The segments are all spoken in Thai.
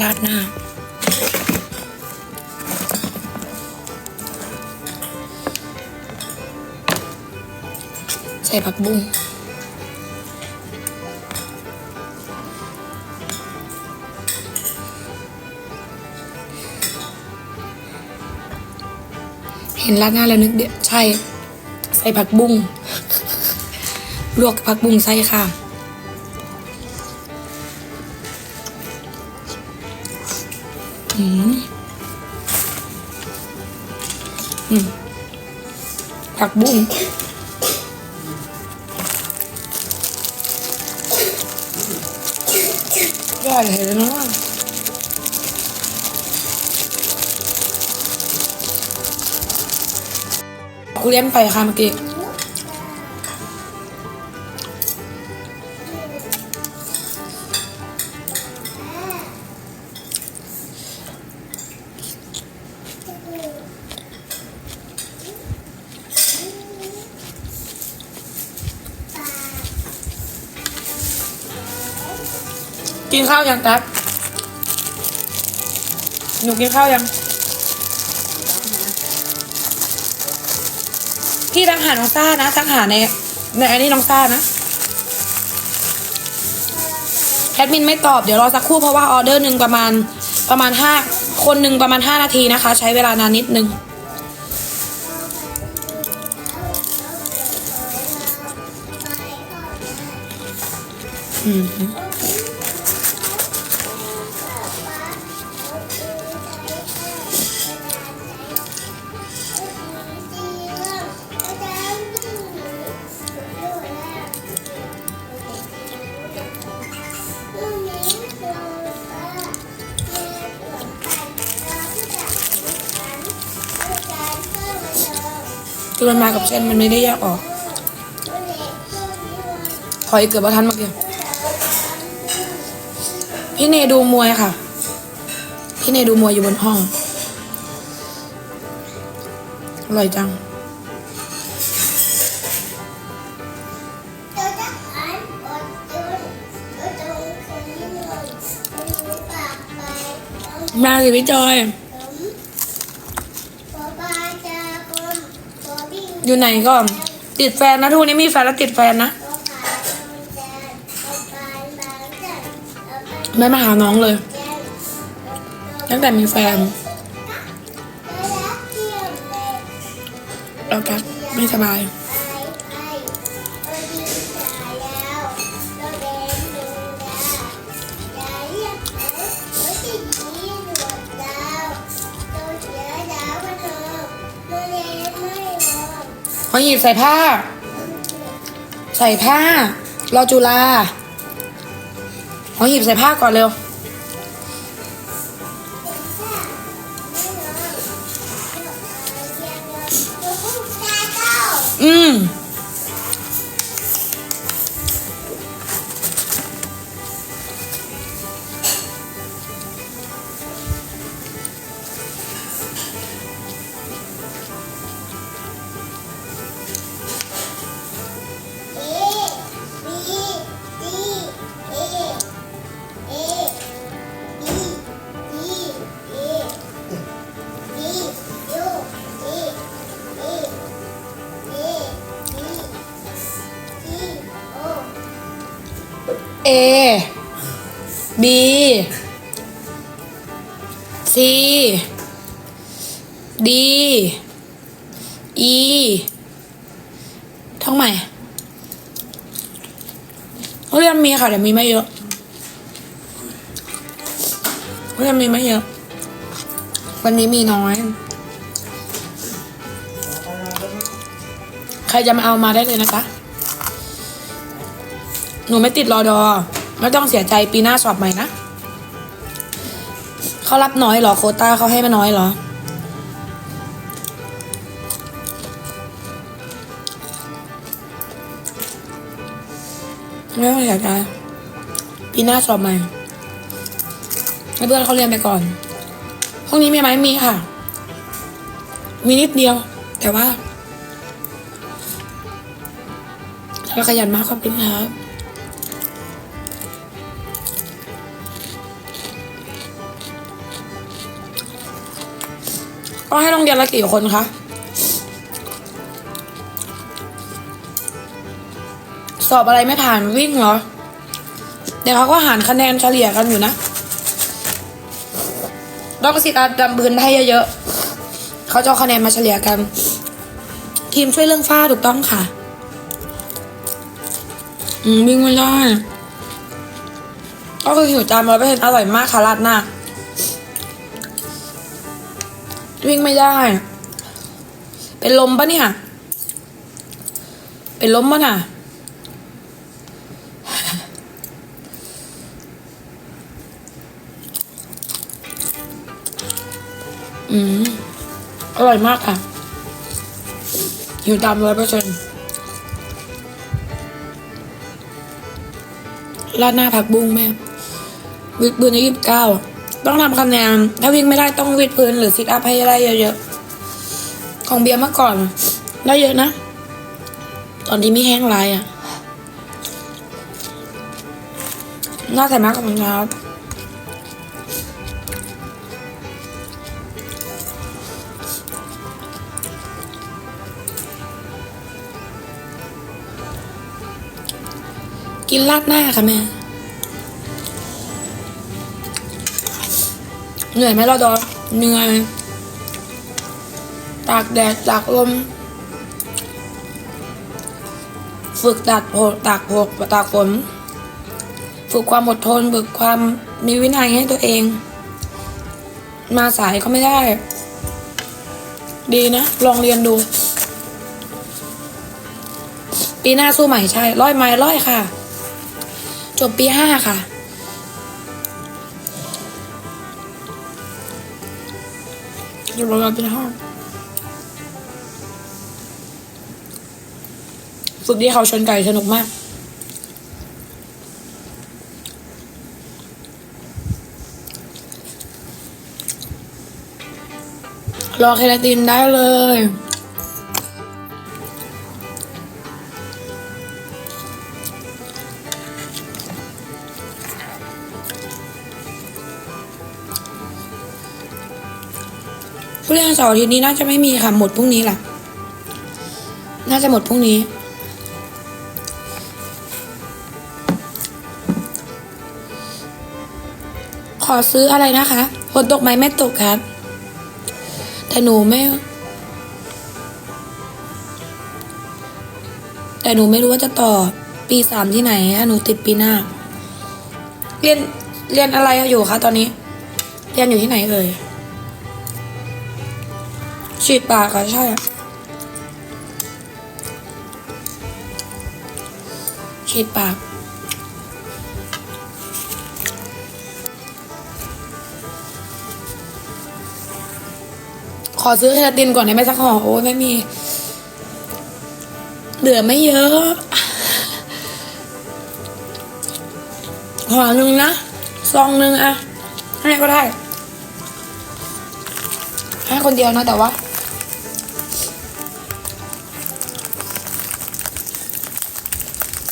ราดหน้า ใส่ผักบุ้งเห็นราดหน้าแล้วนึกเดียวใช่ ใส่ผักบุ้งลวกผักบุ้งใส่ค่ะ อืมอืมผักบุ้งอร่อยเลยนะกูเลี้ยงไปค่ะเมื่อกี้ กินข้าวยังตั๊กหนูกินข้าวยัง พี่ทังหาน้องซ่านะทังหาในในอันนี้น้องซ่านะแอดมินไม่ตอบเดี๋ยวรอสักครู่เพราะว่าออเดอร์หนึ่งประมาณประมาณห้าคนหนึ่งประมาณห้านาทีนะคะ ใช้เวลานานนิดนึงอืม คือมันมากับเส้นมันไม่ได้แยกออกขออีกเกือบว่าทันเมื่อกี้พี่เนดูมวยค่ะ พี่เนดูมวยอยู่บนห้อง อร่อยจัง มาสิพี่จอย อยู่ไหนก็ติดแฟนนะทุกวันนี้มีแฟนแล้วติดแฟนนะไม่มาหาน้องเลย ตั้งแต่มีแฟนแล้วก็ไม่สบาย อหีบใส่ผ้า ใส่ผ้ารอจุฬาขอหีบใส่ผ้าก่อนเร็วอืม A B C D E ท่องใหม่เรียนมีค่ะแต่มีไม่เยอะเขาเรียนมีไม่เยอะ วันนี้มีน้อย ใครจะมาเอามาได้เลยนะคะ หนูไม่ติดรอดอ ไม่ต้องเสียใจปีหน้าสอบใหม่นะเขารับน้อยเหรอโคต้าเขาให้มาน้อยเหรอ ไม่ต้องเสียใจปีหน้าสอบใหม่ให้เพื่อนเขาเรียนไปก่อนพวกนี้มีไหมมีค่ะ มีนิดเดียว แต่ว่าเราขยันมากขอบคุณครับ ต้องให้โรงเรียนละกี่คนคะสอบอะไรไม่ผ่านวิ่งเหรอ เดี๋ยวเขาก็หารคะแนนเฉลี่ยกันอยู่นะต้องสิตาดำพื้นให้เยอะๆเขาจะคะแนนมาเฉลี่ยกัน ทีมช่วยเรื่องฝ้าถูกต้องค่ะ อืมวิ่งไม่ได้ก็คือหิวจานร้อยเปอร์เซ็นต์อร่อยมากค่ะราดหน้า วิ่งไม่ได้ เป็นลมปะเนี่ย เป็นลมปะน่ะ อืม อร่อยมากค่ะหิวตามร้อยเปอร์เซ็นต์ราดหน้าผักบุ้งแม่วิดพื้นยี่สิบเก้า ต้องทำคะแนน ถ้าวิ่งไม่ได้ต้องวิดพื้นหรือซิทอัพให้ได้เยอะๆ ของเบียร์เมื่อก่อน ได้เยอะนะ ตอนนี้ไม่แห้งไรอะ น่าใส่มากกับคุณครับกินราดหน้าค่ะแม่ เหนื่อยไหมเราดอนเหนื่อย ตากแดดตากลม ฝึกตัดโผตากโผกตากฝน ฝึกความอดทนฝึกความมีวินัยให้ตัวเอง มาสายก็ไม่ได้ ดีนะ ลองเรียนดู ปีหน้าสู้ใหม่ใช่ ร้อยไม้ร้อยค่ะ จบปีห้าค่ะ เดี๋ยวเราไปห้องฝึกที่เขาชนไก่สนุกมาก รอเคลาตินได้เลย เรียนเสาร์อาทิตย์นี้น่าจะไม่มีค่ะหมดพรุ่งนี้แหละน่าจะหมดพรุ่งนี้ ขอซื้ออะไรนะคะฝนตกไหมไม่ตกครับ แต่หนูไม่ แต่หนูไม่รู้ว่าจะต่อปีสามที่ไหนอะหนูติดปีหน้า เรียนเรียนอะไรอยู่คะตอนนี้ เรียนอยู่ที่ไหนเอ่ย ฉีดปากค่ะใช่ ฉีดปาก ขอซื้อเคลาตินก่อนได้ไหมสักห่อโอ้ไม่มี เหลือไม่เยอะห่อหนึ่งนะซองหนึ่งอะให้ก็ได้ให้คนเดียวนะแต่ว่า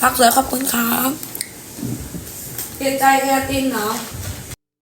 พักสวยขอบคุณครับเปลี่ยนใจแคตินเนาะ